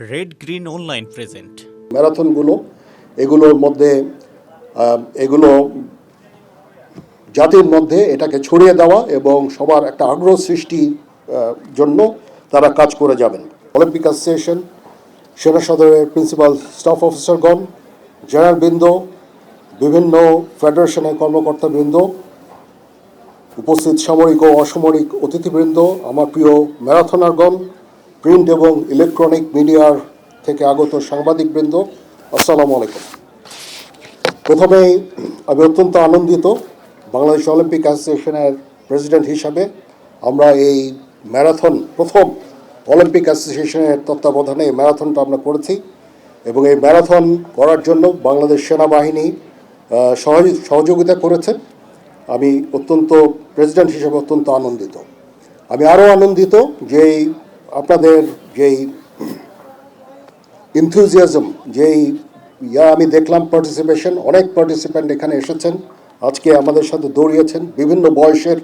Red green online present ম্যারাথনগুলো এগুলোর মধ্যে এগুলো জাতির মধ্যে এটাকে ছড়িয়ে দেওয়া এবং সবার একটা আগ্রহ সৃষ্টির আহ, জন্য তারা কাজ করে যাবেন। অলিম্পিক অ্যাসোসিয়েশন সেনা সদরের প্রিন্সিপাল স্টাফ অফিসারগণ জেনারেল বৃন্দ বিভিন্ন ফেডারেশনের কর্মকর্তাবৃন্দ উপস্থিত সামরিক ও অসামরিক অতিথিবৃন্দ আমার প্রিয় ম্যারাথনারগণ প্রিন্ট এবং ইলেকট্রনিক মিডিয়ার থেকে আগত সাংবাদিকবৃন্দ, আসসালামু আলাইকুম। প্রথমেই আমি অত্যন্ত আনন্দিত বাংলাদেশ অলিম্পিক অ্যাসোসিয়েশনের প্রেসিডেন্ট হিসাবে আমরা এই ম্যারাথন, প্রথম অলিম্পিক অ্যাসোসিয়েশনের তত্ত্বাবধানে এই ম্যারাথনটা আমরা করেছি এবং এই ম্যারাথন করার জন্য বাংলাদেশ সেনাবাহিনী সহযোগিতা করেছে। আমি অত্যন্ত, প্রেসিডেন্ট হিসেবে অত্যন্ত আনন্দিত। আমি আরও আনন্দিত যে এই আপনাদের যেই ইনথুজিয়াজম যেই, ইয়া আমি দেখলাম পার্টিসিপেশন অনেক পার্টিসিপেন্ট এখানে এসেছেন। আজকে আমাদের সাথে দৌড়িয়েছেন। বিভিন্ন বয়সের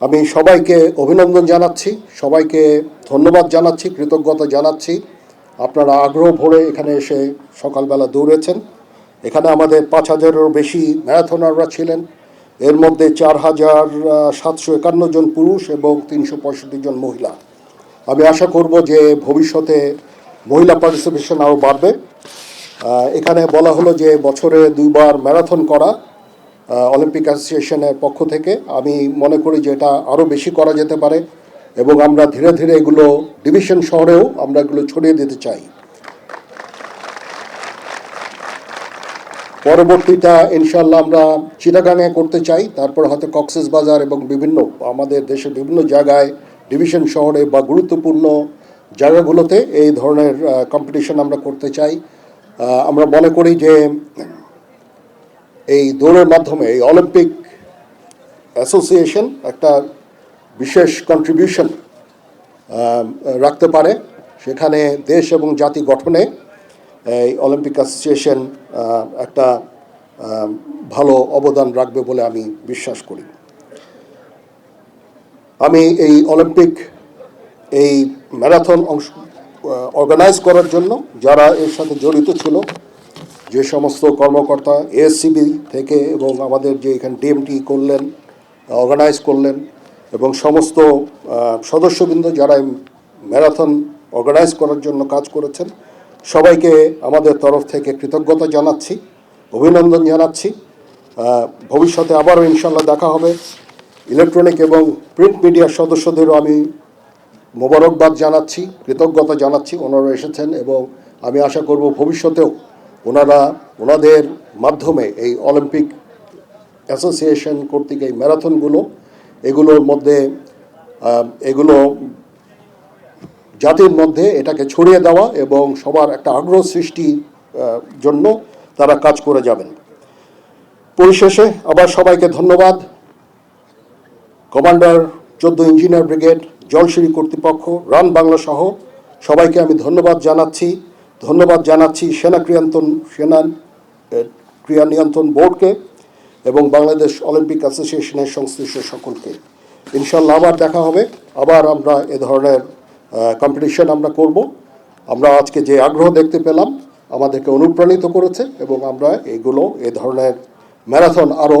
আমি সবাইকে অভিনন্দন জানাচ্ছি, সবাইকে ধন্যবাদ জানাচ্ছি, কৃতজ্ঞতা জানাচ্ছি। আপনারা আগ্রহ ভরে এখানে এসে সকালবেলা দৌড়েছেন। এখানে আমাদের পাঁচ হাজারেরও বেশি ম্যারাথনাররা ছিলেন। এর মধ্যে চার হাজার সাতশো একান্ন জন পুরুষ এবং তিনশো পঁয়ষট্টি জন মহিলা। আমি আশা করব যে ভবিষ্যতে মহিলা পার্টিসিপেশন আরও বাড়বে। এখানে বলা হলো যে বছরে দুইবার ম্যারাথন করা অলিম্পিক অ্যাসোসিয়েশনের পক্ষ থেকে। আমি মনে করি যে এটা আরও বেশি করা যেতে পারে এবং আমরা ধীরে ধীরে এগুলো ডিভিশন শহরেও আমরা এগুলো ছড়িয়ে দিতে চাই। পরবর্তীটা ইনশাল্লাহ আমরা চিটাগাঙে করতে চাই, তারপর হয়তো কক্সেস বাজার এবং বিভিন্ন আমাদের দেশের বিভিন্ন জায়গায় ডিভিশন শহরে বা গুরুত্বপূর্ণ জায়গাগুলোতে এই ধরনের কম্পিটিশন আমরা করতে চাই। আমরা মনে করি যে এই দৌড়ের মাধ্যমে এই অলিম্পিক অ্যাসোসিয়েশন একটা বিশেষ কন্ট্রিবিউশন রাখতে পারে। সেখানে দেশ এবং জাতি গঠনে এই অলিম্পিক অ্যাসোসিয়েশন একটা ভালো অবদান রাখবে বলে আমি বিশ্বাস করি। আমি এই অলিম্পিক, এই ম্যারাথন অংশ অর্গানাইজ করার জন্য যারা এর সাথে জড়িত ছিল, যে সমস্ত কর্মকর্তা এএসসিবি থেকে এবং আমাদের যে এখানে ডিএমটি করলেন অর্গানাইজ করলেন এবং সমস্ত সদস্যবৃন্দ যারা ম্যারাথন অর্গানাইজ করার জন্য কাজ করেছেন, সবাইকে আমাদের তরফ থেকে কৃতজ্ঞতা জানাচ্ছি, অভিনন্দন জানাচ্ছি। ভবিষ্যতে আবারও ইনশাল্লাহ দেখা হবে। ইলেকট্রনিক এবং প্রিন্ট মিডিয়ার সদস্যদেরও আমি মোবারকবাদ জানাচ্ছি, কৃতজ্ঞতা জানাচ্ছি। ওনারা এসেছেন এবং আমি আশা করব ভবিষ্যতেও ওনারা ওনাদের মাধ্যমে এই অলিম্পিক অ্যাসোসিয়েশন কর্তৃক এই ম্যারাথনগুলো, এগুলোর মধ্যে এগুলো জাতির মধ্যে এটাকে ছড়িয়ে দেওয়া এবং সবার একটা আগ্রহ সৃষ্টি জন্য তারা কাজ করে যাবেন। পরিশেষে আবার সবাইকে ধন্যবাদ। কমান্ডার, চোদ্দ ইঞ্জিনিয়ার ব্রিগেড জলসিঁড়ি কর্তৃপক্ষ, রান বাংলা সহ সবাইকে আমি ধন্যবাদ জানাচ্ছি। ধন্যবাদ জানাচ্ছি সেনা ক্রিয়ান্তন, সেনা ক্রিয়া নিয়ন্ত্রণ বোর্ডকে এবং বাংলাদেশ অলিম্পিক অ্যাসোসিয়েশনের সংশ্লিষ্ট সকলকে। ইনশাল্লাহ আবার দেখা হবে। আবার আমরা এ ধরনের কম্পিটিশন আমরা করব। আমরা আজকে যে আগ্রহ দেখতে পেলাম, আমাদেরকে অনুপ্রাণিত করেছে এবং আমরা এগুলো, এ ধরনের ম্যারাথন আরও